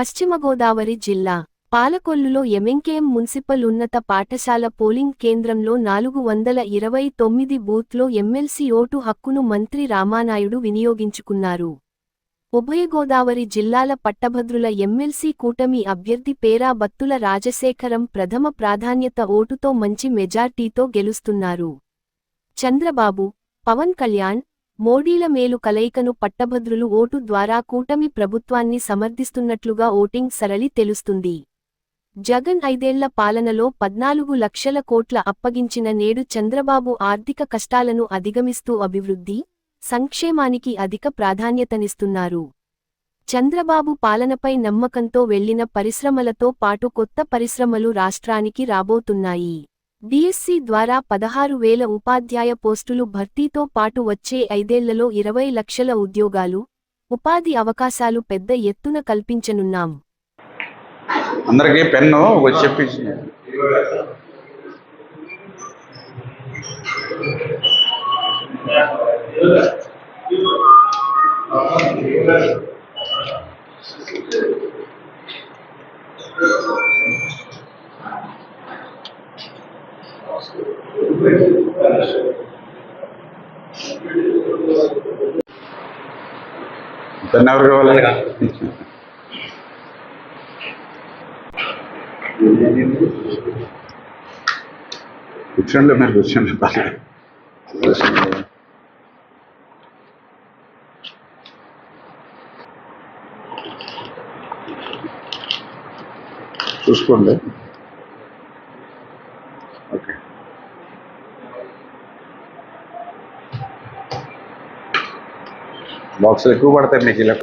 పశ్చిమ గోదావరి జిల్లా పాలకొల్లులో ఎమెంకేఎం మున్సిపల్ ఉన్నత పాఠశాల పోలింగ్ కేంద్రంలో నాలుగు వందల ఇరవై తొమ్మిది బూత్లో ఎమ్మెల్సీ ఓటు హక్కును మంత్రి రామానాయుడు వినియోగించుకున్నారు. ఉభయ గోదావరి జిల్లాల పట్టభద్రుల ఎమ్మెల్సీ కూటమి అభ్యర్థి పేరా బత్తుల రాజశేఖరం ప్రథమ ప్రాధాన్యత ఓటుతో మంచి మెజార్టీతో గెలుస్తున్నారు. చంద్రబాబు పవన్ కళ్యాణ్ మోడీల మేలు కలయికను పట్టభద్రులు ఓటు ద్వారా కూటమి ప్రభుత్వాన్ని సమర్థిస్తున్నట్లుగా ఓటింగ్ సరళి తెలుస్తుంది. జగన్ ఐదేళ్ళ పాలనలో పద్నాలుగు లక్షల కోట్ల అప్పగించిన నేడు చంద్రబాబు ఆర్థిక కష్టాలను అధిగమిస్తూ అభివృద్ధి సంక్షేమానికి అధిక ప్రాధాన్యతనిస్తున్నారు. చంద్రబాబు పాలనపై నమ్మకంతో వెళ్ళిన పరిశ్రమలతో పాటు కొత్త పరిశ్రమలు రాష్ట్రానికి రాబోతున్నాయి. బీఎస్సీ ద్వారా పదహారు వేల ఉపాధ్యాయ పోస్టులు భర్తీతో పాటు వచ్చే ఐదేళ్ళలో ఇరవై లక్షల ఉద్యోగాలు ఉపాధి అవకాశాలు పెద్ద ఎత్తున కల్పించనున్నాం. అందరికీ పెన్ను ఒకటి చెప్పించి ఎవరు కావాలి కూర్చోండి మీరు కూర్చోండి పర్లేదు. చూసుకోండి బాక్సులు ఎక్కువ పడతాయి మీకు ఇలా